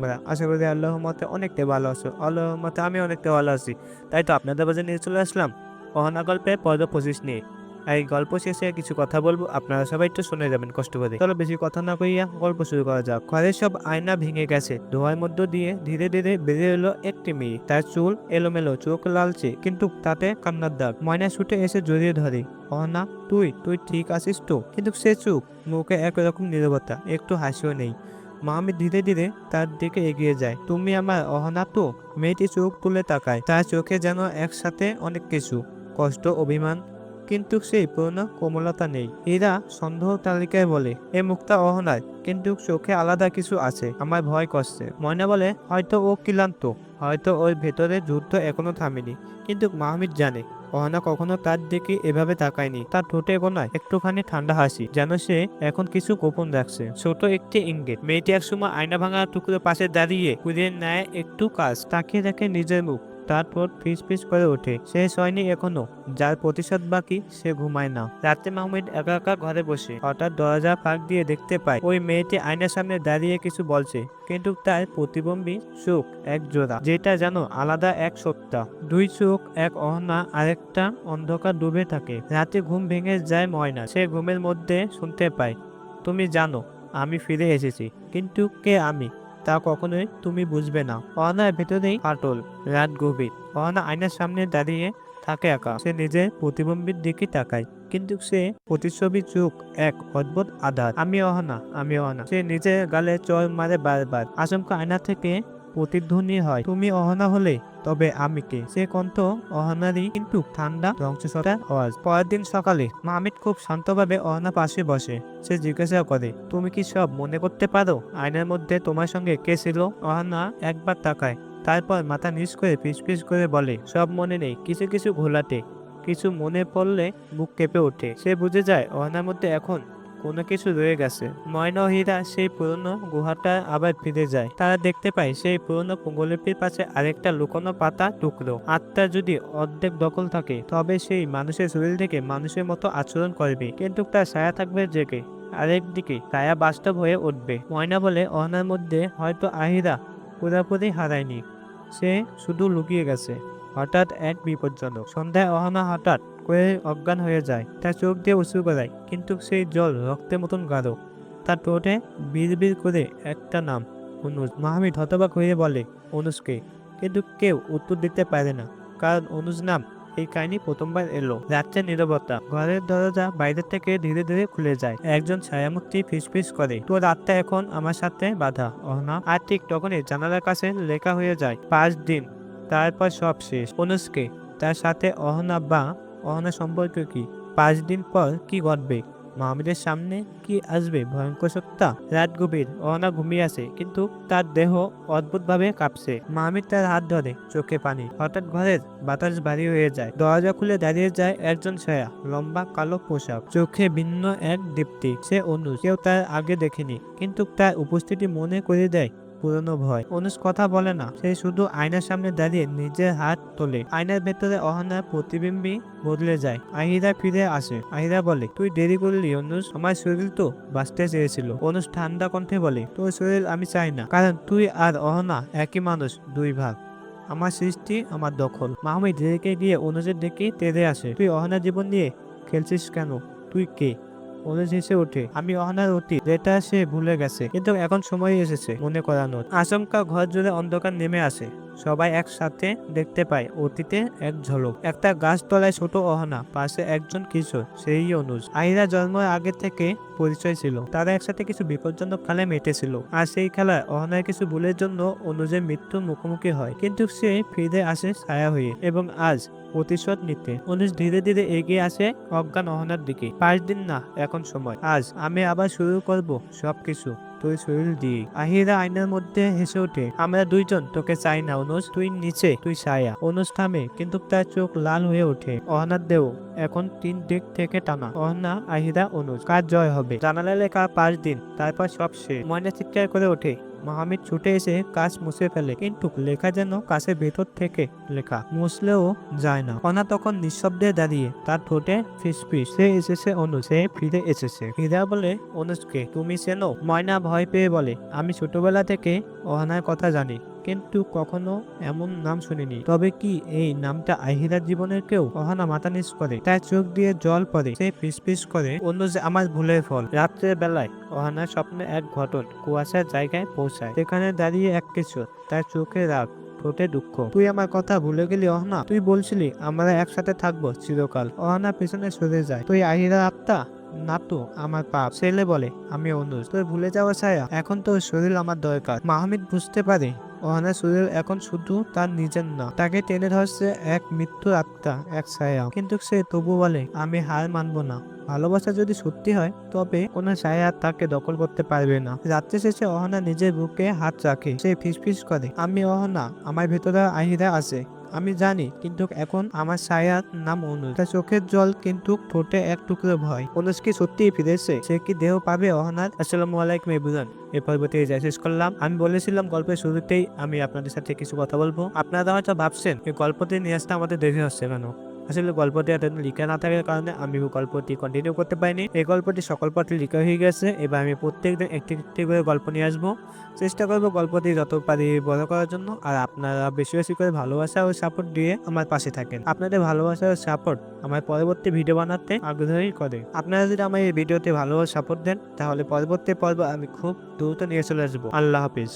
তোমরা আশা করি আল্লাহ মতে অনেকটা ভালো আছো। আল্লাহ মতে আমি অনেকটা ভালো আছি। তাই তো আপনাদের মাঝে নিয়ে চলে আসলাম অহনা গল্পে পর্ব পঁচিশ নিয়ে। এই গল্প শেষে কিছু কথা বলব, আপনারা সবাই একটু শুনে যাবেন কষ্ট করে। চলো বেশি কথা না কইয়া গল্প শুরু করা যাক। ঘরের সব আয়না ভেঙে গেছে। ধোয়ার মধ্য দিয়ে ধীরে ধীরে বেরিয়ে এলো একটি মেয়ে। তার চুল এলোমেলো, চোখ লালচে, কিন্তু তাতে কান্নার দাগ। ময়না ছুটে এসে জড়িয়ে ধরে, অহনা, তুই তুই ঠিক আছিস তো? কিন্তু সে চুপ, মুখে একরকম নীরবতা, একটু হাসিও নেই। মামি ধীরে ধীরে তার দিকে এগিয়ে যায়। তুমি আমার অহনা তো? মেয়েটি চোখ তুলে তাকায়। তার চোখে যেন একসাথে অনেক কিছু। কষ্ট, অভিমান কিন্তু সেই পুরনো কোমলতা নেই। এরা সন্দেহ তালিকায় বলে এ মুক্তা অহনায়, কিন্তু চোখে আলাদা কিছু আছে আমার ভয় করছে। ময়না বলে, হয়তো ও ক্লান্ত, হয়তো ওর ভেতরে যুদ্ধ এখনও থামেনি, কিন্তু মাহমিদ জানে, অহনা কখনো তার দিকে এভাবে তাকায়নি। তার ঠোঁটে গোনায় একটুখানি ঠান্ডা হাসি, যেন সে এখন কিছু গোপন রাখছে। ছোট একটি ইঙ্গিত, মেয়েটি একসময় আয়না ভাঙা টুকরো পাশে দাঁড়িয়ে কুড়িয়ে নেয় একটু কাজ, তাকিয়ে দেখে নিজের মুখ। তারপর ফিস ফিস করে ওঠে। শেষ হয়নি এখনও। যার প্রতিশোধ বাকি, সে ঘুমায় না। রাতে মাহমুদ একা একা ঘরে বসে। হঠাৎ দরজা ফাঁক দিয়ে দেখতে পায়, ওই মেয়েটি আয়নার সামনে দাঁড়িয়ে কিছু বলছে। কিন্তু তার প্রতিবম্বী চোখ এক জোড়া, যেটা যেন আলাদা এক সত্তা। দুই চোখ এক অহনা, আরেকটা অন্ধকার ডুবে থাকে। রাতে ঘুম ভেঙে যায় ময়না সে ঘুমের মধ্যে শুনতে পায়, তুমি জানো, আমি ফিরে এসেছি। কিন্তু কে আমি? তা কখনোই তুমি বুঝবে না। অহনার ভেতরেই ফাটল, রাত গভীর। অহনা আয়নার সামনে দাঁড়িয়ে থাকে একা। সে নিজের প্রতিবিম্বির দিকে তাকায়, কিন্তু সে প্রতিচ্ছবি চোখ এক অদ্ভুত আধার। আমি অহনা আমি অহনা। সে নিজের গালে চর মারে বারবার। আচমকা আয়না থেকে প্রতিধ্বনি হয়। তুমি অহনা হলে, তবে আমি কে? সে কণ্ঠ অহনারই কিন্তু ঠান্ডা ধ্বংসসতার আওয়াজ। পরের দিন সকালে মাহমিদ খুব শান্তভাবে অহনা পাশে বসে। সে জিজ্ঞাসা করে, তুমি কি সব মনে করতে পারো? আয়নার মধ্যে তোমার সঙ্গে কে ছিল? অহনা একবার তাকায়। তারপর মাথা নিচ করে ফিসফিস করে বলে, সব মনে নেই, কিছু কিছু ঘোলাটে। কিছু মনে পড়লে বুক কেঁপে ওঠে। সে বুঝে যায়, অহনার মধ্যে এখন কোনো কিছু রয়ে গেছে। ময়না হীরা সেই পুরনো গুহাটা আবার ফিরে যায়। তারা দেখতে পায় সেই পুরনো পঙ্গলিপির পাশে আরেকটা লুকোনো পাতা টুকরো। আত্মা যদি অর্ধেক দখল থাকে, তবে সেই মানুষের শরীর থেকে মানুষের মতো আচরণ করবে। কিন্তু তার ছায়া থাকবে জেগে আরেকদিকে ছায়া বাস্তব হয়ে উঠবে। ময়না বলে, অহনার মধ্যে হয়তো আহিরা পুরাপুরি হারায়নি। সে শুধু লুকিয়ে গেছে, হঠাৎ এক বিপজ্জনক। সন্ধ্যায় অহনা হঠাৎ করে অজ্ঞান হয়ে যায়। তার চোখ দিয়ে উঁচু করায় কিন্তু সেই জল রক্তের মতন গাঢ়। তার ঠোঁটে বিড় করে একটা নাম, অনুজ। মাহমিদ হতবাক হয়ে বলে, অনুজকে। কিন্তু কেউ উত্তর দিতে পারে না, কারণ অনুজ নাম এই কাহিনী প্রথমবার এলো। রাত্রে নীরবতা, ঘরের দরজা বাইরে থেকে ধীরে ধীরে খুলে যায়। একজন ছায়ামূর্তি ফিসফিস করে, তোর আত্মা এখন আমার সাথে বাধা, অহনা? আর ঠিক তখনই জানালার কাছে লেখা হয়ে যায়, পাঁচ দিন, তারপর সব শেষ। অনুজকে তার সাথে অহনা বা অহনা সম্পর্ক কি? পাঁচ দিন পর কি ঘটবে? মাহমুদের সামনে কি আসবে? ভয়ঙ্কর সত্তা? রাত গভীর অহনা ঘুমিয়ে আছে, কিন্তু তার দেহ অদ্ভুতভাবে কাঁপছে। মাহমিদ তার হাত ধরে চোখে পানি। হঠাৎ ঘরের বাতাস ভারী হয়ে যায়। দরজা খুলে দাঁড়িয়ে যায় একজন ছায়া, লম্বা কালো পোশাক। চোখে ভিন্ন এক দীপ্তি। সে অনুজ। কেউ তার আগে দেখেনি, কিন্তু তার উপস্থিতি মনে করে দেয় পুরনো ভয়। অনুজ কথা বলে না। সে শুধু আয়নার সামনে দাঁড়িয়ে নিজের হাত তোলে। আয়নার ভেতরে অহনার প্রতিবিম্বী বদলে যায়। আহিরা ফিরে আসে। আহিরা বলে, তুই দেরি করলি, অনুজ। আমার শরীর তো বাঁচতে চেয়েছিল। অনুজ ঠান্ডা কণ্ঠে বলে, তোর শরীর আমি চাই না, কারণ তুই আর অহনা একই মানুষ, দুই ভাগ। আমার সৃষ্টি আমার দখল। মাহমুদ রেখে গিয়ে অনুজের দিকে তেড়ে আসে। তুই অহনার জীবন নিয়ে খেলছিস কেন? তুই কে? হেসে ওঠে আমি অহনার উঠি যেটা সে ভুলে গেছে। কিন্তু এখন সময় এসেছে মনে করানোর আচমকা ঘর জুড়ে অন্ধকার নেমে আসে সবাই একসাথে দেখতে পায়। অতীতে এক ঝলক। একটা গাছতলায় ছোট অহনা, পাশে একজন কিশোর, সেই অনুজ। আহিরা জন্মের আগে থেকে পরিচয় ছিল। তারা একসাথে কিছু বিপজ্জনক খেলায় মেটেছিল। আর সেই খেলায় অহনায় কিছু ভুলের জন্য অনুজের মৃত্যুর মুখোমুখি হয়। কিন্তু সে ফিরে আসে ছায়া হয়ে এবং আজ প্রতিশোধ নিতে। অনুজ ধীরে ধীরে এগিয়ে আসে অজ্ঞান অহনার দিকে। পাঁচ দিন না, এখন সময়। আজ আমি আবার শুরু করব সবকিছু। তুই শরীর দিয়ে আহিরা আয়নার মধ্যে হেসে ওঠে, আমরা দুইজন, তোকে চাই না, অনুজ। তুই নিচে, তুই ছায়া। অনুজ থামে, কিন্তু তার চোখ লাল হয়ে ওঠে। অহনার দেও, এখন তিন দিক থেকে টানা। অহনা, আহিরা, অনুজ, কার জয় হবে? জানালে লেখা পাঁচ দিন, তারপর সব শেষ। ময়না চিৎকার করে ওঠে মাহমিদ ছুটে এসে কাজ মুছে ফেলে। কিন্তু লেখা যেন কাছে ভেতর থেকে লেখা। মুছলেও যায় না। অনা তখন নিঃশব্দে দাঁড়িয়ে তার ঠোঁটে ফিসফিস। সে এসেছে অনু, সে ফিরে এসেছে। ফিরা বলে, অনুজকে, তুমি চেনো ময়না ভয় পেয়ে বলে। আমি ছোটবেলা থেকে অহনার কথা জানি। কিন্তু কখনো এমন নাম শুনিনি। তবে কি এই নামটা আহিরার জীবনের কেউ অহনা মাথা নিচ করে? তার চোখ দিয়ে জল পড়ে, সে ফিসফিস করে, অন্য যে আমার ভুলের ফল। রাত্রের বেলায় অহনার স্বপ্নে এক ঘটন কুয়াশার জায়গায় পৌঁছায়। সেখানে দাঁড়িয়ে এক কিছু, তার চোখে রাগ, ঠোঁটে দুঃখ। তুই আমার কথা ভুলে গেলি অহনা? তুই বলছিলি আমরা একসাথে থাকব চিরকাল। অহনা পেছনে সরে যায়। তুই আহিরা আত্মা? না তো, আমার পাপ। ছেলে বলে আমি অনুজ তুই ভুলে যাওয়া ছায়া, এখন তোর শরীর আমার দরকার। মাহমিদ, বুঝতে পারে। অহনার শরীর এখন শুধু তার নিজের না, তাকে টেনে ধরছে এক মৃত্যুর আত্মা, এক ছায়া। কিন্তু সে তবু বলে, আমি হার মানব না। ভালোবাসা যদি সত্যি হয়, তবে কোনো ছায়া তাকে দখল করতে পারবে না। রাত্রে শেষে অহনা নিজের বুকে হাত রাখে। সে ফিসফিস করে, আমি অহনা আমার ভেতরে আহিরা আছে। আমি জানি, কিন্তু এখন আমার সায়ার নাম অনুজ। তার চোখের জল কিন্তু ঠোঁটে এক টুকরো ভয়। অনুজ কি সত্যি ফিরেছে? সে কি দেহ পাবে অহনাথ আসসালামু আলাইকুম, এভরিওয়ান। এই পর্বতে যা শেষ করলাম, আমি বলেছিলাম গল্পের শুরুতেই আমি আপনাদের সাথে কিছু কথা বলব। আপনারা হয়তো ভাবছেন, এই গল্পটি নিয়ে আসতে আমাদের দেরি হচ্ছে কেন? আসলে গল্পটি এত লিখা না থাকার কারণে আমি গল্পটি কন্টিনিউ করতে পারিনি। এই গল্পটি সকল পাঠে লিখা হয়ে গেছে। এবার আমি প্রত্যেকদিন একটি একটি করে গল্প নিয়ে আসব। চেষ্টা করব গল্পটি যত পারি বড় করার জন্য। আর আপনারা বেশি বেশি করে ভালোবাসা ও সাপোর্ট দিয়ে আমার পাশে থাকেন। আপনাদের ভালোবাসা ও সাপোর্ট আমার পরবর্তী ভিডিও বানাতে আগ্রহী করে। আপনারা যদি আমার এই ভিডিওতে ভালো সাপোর্ট দেন, তাহলে পরবর্তী পর্ব আমি খুব দ্রুত নিয়ে চলে আসব। আল্লাহ হাফিজ।